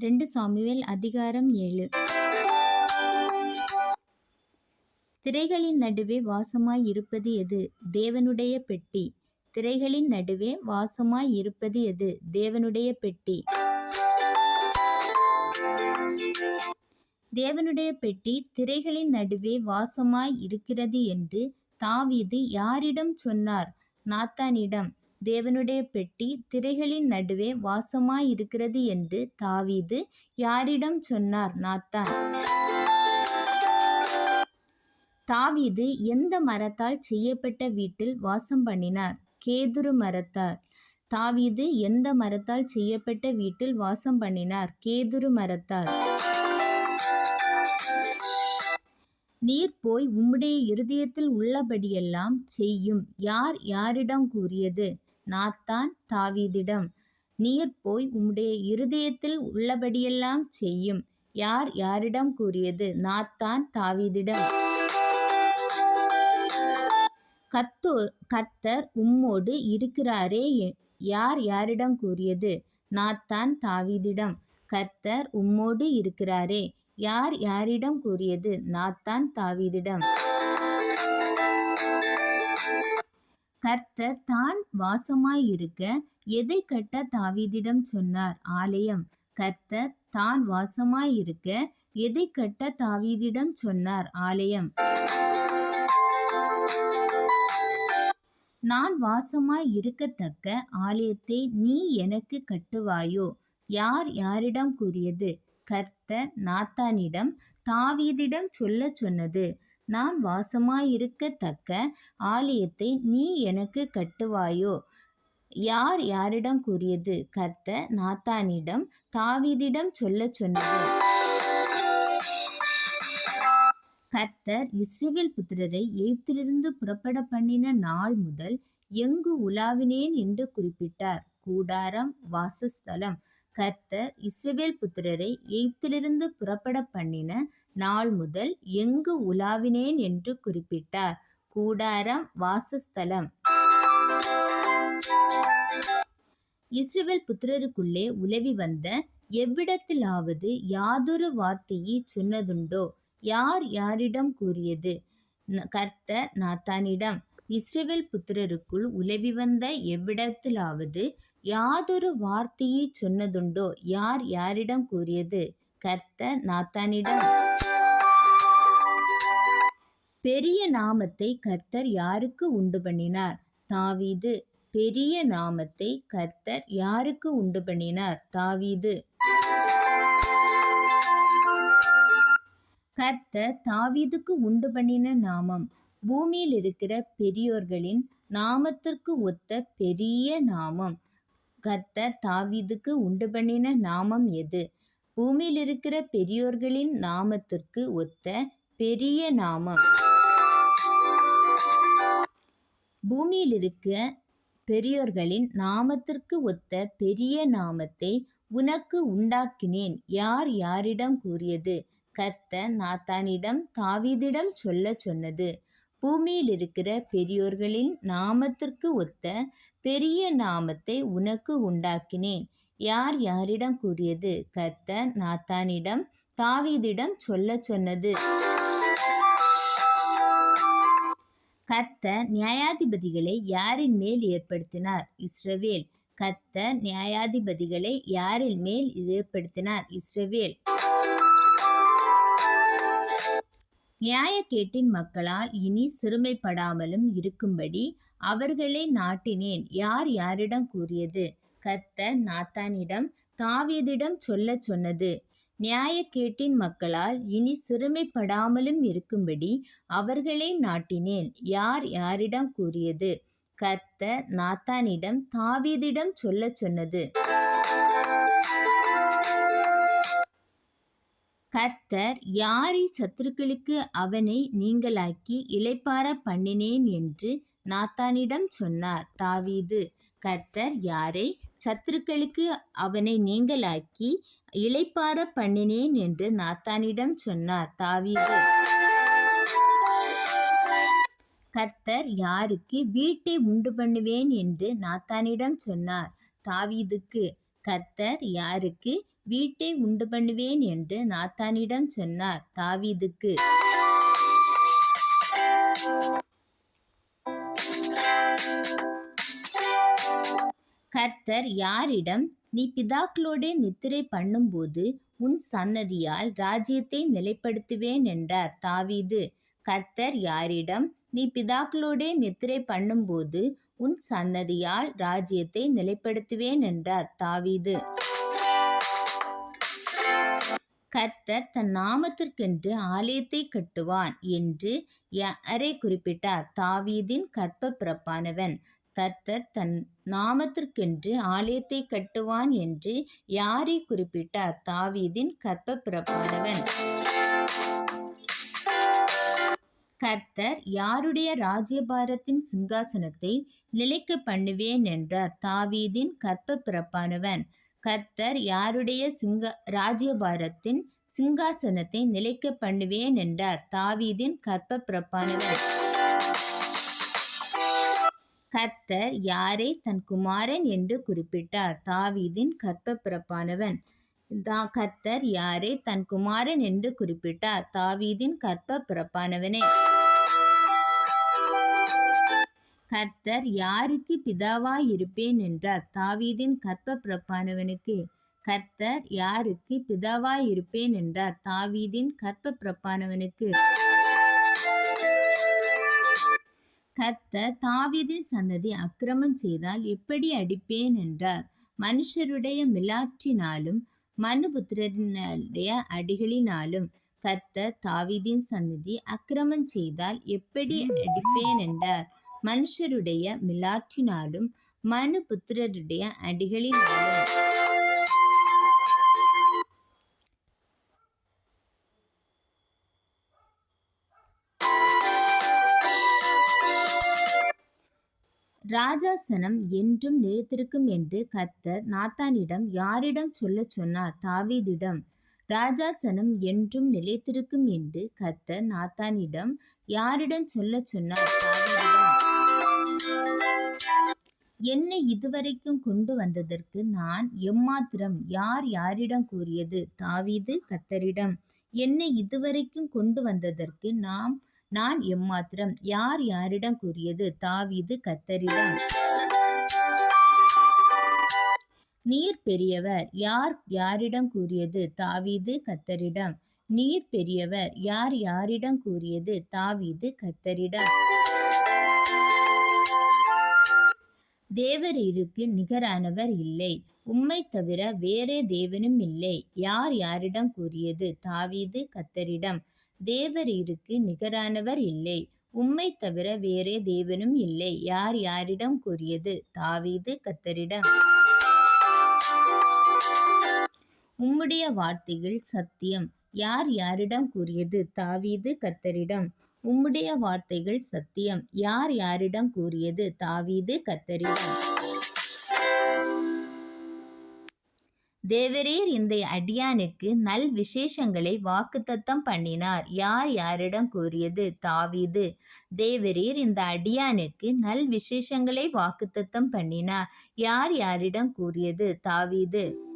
ரெண்டு சாமுவேல் அதிகாரம் ஏழு. திரைகளின் நடுவே வாசமாய் இருப்பது எது? தேவனுடைய பெட்டி. திரைகளின் நடுவே வாசமாய் இருப்பது எது? தேவனுடைய பெட்டி. தேவனுடைய பெட்டி திரைகளின் நடுவே வாசமாய் இருக்கிறது என்று தாவீது யாரிடம் சொன்னார்? நாத்தானிடம். தேவனுடைய பெட்டி திரைகளின் நடுவே வாசமாயிருக்கிறது என்று தாவீது யாரிடம் சொன்னார் நாத்தான். தாவீது எந்த மரத்தால் செய்யப்பட்ட வீட்டில் வாசம் பண்ணினார்? கேதுரு மரத்தால் தாவீது எந்த மரத்தால் செய்யப்பட்ட வீட்டில் வாசம் பண்ணினார்? கேதுரு மரத்தால் நீர் போய் உம்முடைய இருதயத்தில் உள்ளபடியெல்லாம் செய்யும். யார் யாரிடம் கூறியது? நாத்தான் தாவீதிடம் நீர் போய் உம்முடைய இருதயத்தில் உள்ளபடியெல்லாம் செய்யும். யார் யாரிடம் கூறியது? நாத்தான் தாவீதிடம். கத்தோ கர்த்தர் உம்மோடு இருக்கிறாரே யார் யாரிடம் கூறியது? நாத்தான் தாவீதிடம். கர்த்தர் உம்மோடு இருக்கிறாரே யார் யாரிடம் கூறியது? நாத்தான் தாவீதிடம். கர்த்தர் தான் வாசமாயிருக்க எதை கட்ட தாவீதிடம் சொன்னார்? ஆலயம். கர்த்தர் தான் வாசமாயிருக்க எதை கட்ட தாவீதிடம் சொன்னார்? ஆலயம். நான் வாசமாய் இருக்கத்தக்க ஆலயத்தை நீ எனக்கு கட்டுவாயோ? யார் யாரிடம் கூறியது? கர்த்தர் நாத்தானிடம் தாவீதிடம் சொல்லச் சொன்னது. நான் வாசமாயிருக்கத்தக்க ஆலயத்தை நீ எனக்கு கட்டுவாயோ? யார் யாரிடம் கூறியது? கர்த்தர் நாத்தானிடம் தாவீதிடம் சொல்லச் சொன்னது. கர்த்தர் இஸ்ரேல் புத்திரரை எகிப்திலிருந்து புறப்பட பண்ணின நாள் முதல் எங்கு உலாவினேன் என்று குறிப்பிட்டார். கூடாரம் வாசஸ்தலம் கர்த்தர் இஸ்ரவேல் புத்திரரை எகிப்திலிருந்து புறப்பட பண்ணின நாள் முதல் எங்கு உலாவினேன் என்று குறிப்பிட்டார். கூடாரம் வாசஸ்தலம். இஸ்ரவேல் புத்திரருக்குள்ளே உலவி வந்த எவ்விடத்திலாவது யாதொரு வார்த்தையை சொன்னதுண்டோ? யார் யாரிடம் கூறியது? கர்த்தர் நாத்தானிடம். இஸ்ரவேல் புத்திரருக்குள் உலவி வந்த எவ்விடத்திலாவது யாதொரு வார்த்தையை சொன்னதுண்டோ? யார் யாரிடம் கூறியது? கர்த்தர் நாத்தானிடம். பெரிய நாமத்தை கர்த்தர் யாருக்கு உண்டு பண்ணினார் தாவீது. பெரிய நாமத்தை கர்த்தர் யாருக்கு உண்டு பண்ணினார் தாவீது. கர்த்தர் தாவீதுக்கு உண்டு பண்ணின நாமம். பூமியில் இருக்கிற பெரியோர்களின் நாமத்திற்கு ஒத்த பெரிய நாமம். கர்த்தர் தாவீதுக்கு உண்டு பண்ணின நாமம் எது? பூமியில் இருக்கிற பெரியோர்களின் நாமத்திற்கு ஒத்த பெரிய நாமம். பூமியில் இருக்க பெரியோர்களின் நாமத்திற்கு ஒத்த பெரிய நாமத்தை உனக்கு உண்டாக்கினேன். யார் யாரிடம் கூறியது? கர்த்த நாத்தானிடம் தாவீதிடம் சொல்லச் சொன்னது. பூமியில் இருக்கிற பெரியோர்களின் நாமத்திற்கு ஒத்த பெரிய நாமத்தை உனக்கு உண்டாக்கினேன். யார் யாரிடம் கூறியது? கர்த்தர் நாத்தானிடம் தாவீதிடம் சொல்லச் சொன்னது. கர்த்தர் நியாயாதிபதிகளை யாரின் மேல் ஏற்படுத்தினார்? இஸ்ரவேல். கர்த்தர் நியாயாதிபதிகளை யாரின் மேல் ஏற்படுத்தினார்? இஸ்ரவேல். நியாயக்கேட்டின் மக்களால் இனி சிறுமைப்படாமலும் இருக்கும்படி அவர்களை நாட்டினேன். யார் யாரிடம் கூறியது? கர்த்தர் நாத்தானிடம் தாவீதிடம் சொல்லச் சொன்னது. நியாயக்கேட்டின் மக்களால் இனி சிறுமைப்படாமலும் இருக்கும்படி அவர்களை நாட்டினேன். யார் யாரிடம் கூறியது? கர்த்தர் நாத்தானிடம் தாவீதிடம் சொல்லச் சொன்னது. கர்த்தர் யாரை சத்துருக்களுக்கு அவனை நீங்களாக்கி இளைப்பார பண்ணினேன் என்று நாத்தானிடம் சொன்னார். தாவீது கர்த்தர் யாரை சத்துருக்களுக்கு அவனை நீங்களாக்கி இளைப்பார பண்ணினேன் என்று நாத்தானிடம் சொன்னார். தாவீது கர்த்தர் யாருக்கு வீட்டை உண்டு பண்ணுவேன் என்று நாத்தானிடம் சொன்னார். தாவீதுக்கு கர்த்தர் யாருக்கு வீட்டை உண்டு பண்ணுவேன் என்று நாத்தானிடம் சொன்னார் தாவீதுக்கு. கர்த்தர் யாரிடம் நீ பிதாக்களோடே நித்திரை பண்ணும்போது உன் சன்னதியால் ராஜ்யத்தை நிலைப்படுத்துவேன் என்றார் தாவீது. கர்த்தர் யாரிடம் நீ பிதாக்களோடே நித்திரை பண்ணும்போது உன் சன்னதியால் ராஜ்யத்தை நிலைப்படுத்துவேன் என்றார் தாவீது. கர்த்தர் தன் நாமத்திற்கென்று ஆலயத்தை கட்டுவான் என்று யாரை குறிப்பிட்டார். தாவீதின் கற்ப பிறப்பானவன். கர்த்தர் தன் நாமத்திற்கென்று ஆலயத்தை கட்டுவான் என்று யாரை குறிப்பிட்டார். தாவீதின் கற்ப பிறப்பானவன். கர்த்தர் யாருடைய ராஜ்யபாரத்தின் சிங்காசனத்தை நிலைக்க பண்ணுவேன் என்றார். தாவீதின் கற்ப பிறப்பானவன். கர்த்தர் யாருடைய சிங்க ராஜ்யபாரத்தின் சிங்காசனத்தை நிலைக்க பண்ணுவேன் என்றார். தாவீதின் கற்ப பிறப்பானவன் கர்த்தர் யாரை தன் குமாரன் என்று குறிப்பிட்டார்? தாவீதின் கற்ப பிறப்பானவன் தா கர்த்தர் யாரை தன் குமாரன் என்று குறிப்பிட்டார்? தாவீதின் கற்ப பிறப்பானவனே கர்த்தர் யாருக்கு பிதாவாய் இருப்பேன் என்றார். தாவீதின் கற்ப பிரப்பானவனுக்கு கர்த்தர் யாருக்கு பிதாவாய் இருப்பேன் என்றார். தாவீதின் கற்ப பிரப்பானவனுக்கு. கர்த்தர் தாவீதின் சன்னதி அக்கிரமம் செய்தால் எப்படி அடிப்பேன் என்றார். மனுஷருடைய மிலாற்றினாலும் மனுபுத்திரனுடைய அடிகளினாலும் கர்த்தர் தாவீதின் சன்னதி அக்கிரமம் செய்தால் எப்படி அடிப்பேன் என்றார். மனுஷருடைய மிலாற்றினாலும் மனுபுத்திரருடைய அடிகளினாலும். ராஜாசனம் என்றும் நிலைத்திருக்கும் என்று கர்த்தர் நாத்தானிடம் யாரிடம் சொல்ல சொன்னார்? தாவீதிடம். ராஜாசனம் என்றும் நிலைத்திருக்கும் என்று கர்த்தர் நாத்தானிடம் யாரிடம் சொல்ல சொன்னார்? தாவீதிடம். என்னை இதுவரைக்கும் கொண்டு வந்ததற்கு நான் எம்மாத்திரம் யார் யாரிடம் கூறியது? தாவீது கத்தரிடம் என்னை இதுவரைக்கும் கொண்டு வந்ததற்கு நாம் நான் எம்மாத்திரம் யார் யாரிடம் கூறியது? தாவீது கத்தரிடம் நீர் பெரியவர் யார் யாரிடம் கூறியது? தாவீது கத்தரிடம் நீர் பெரியவர் யார் யாரிடம் கூறியது? தாவீது கத்தரிடம் தேவரீருக்கு நிகரானவர் இல்லை. உம்மை தவிர வேறே தேவனும் இல்லை. யார் யாரிடம் கூறியது? தாவீது கத்தரிடம் தேவரீருக்கு நிகரானவர் இல்லை. உம்மை தவிர வேறே தேவனும் இல்லை. யார் யாரிடம் கூறியது? தாவீது கத்தரிடம் உம்முடைய வார்த்தையில் சத்தியம். யார் யாரிடம் கூறியது? தாவீது கத்தரிடம் உம்முடைய வார்த்தைகள் சத்தியம். யார் யாரிடம் கூறியது? தாவீது கத்தரிடம் தேவரீர் இந்த அடியானுக்கு நல் விசேஷங்களை வாக்குத்தத்தம் பண்ணினார். யார் யாரிடம் கூறியது? தாவீது. தேவரீர் இந்த அடியானுக்கு நல் விசேஷங்களை வாக்குத்தத்தம் பண்ணினார். யார் யாரிடம் கூறியது? தாவீது.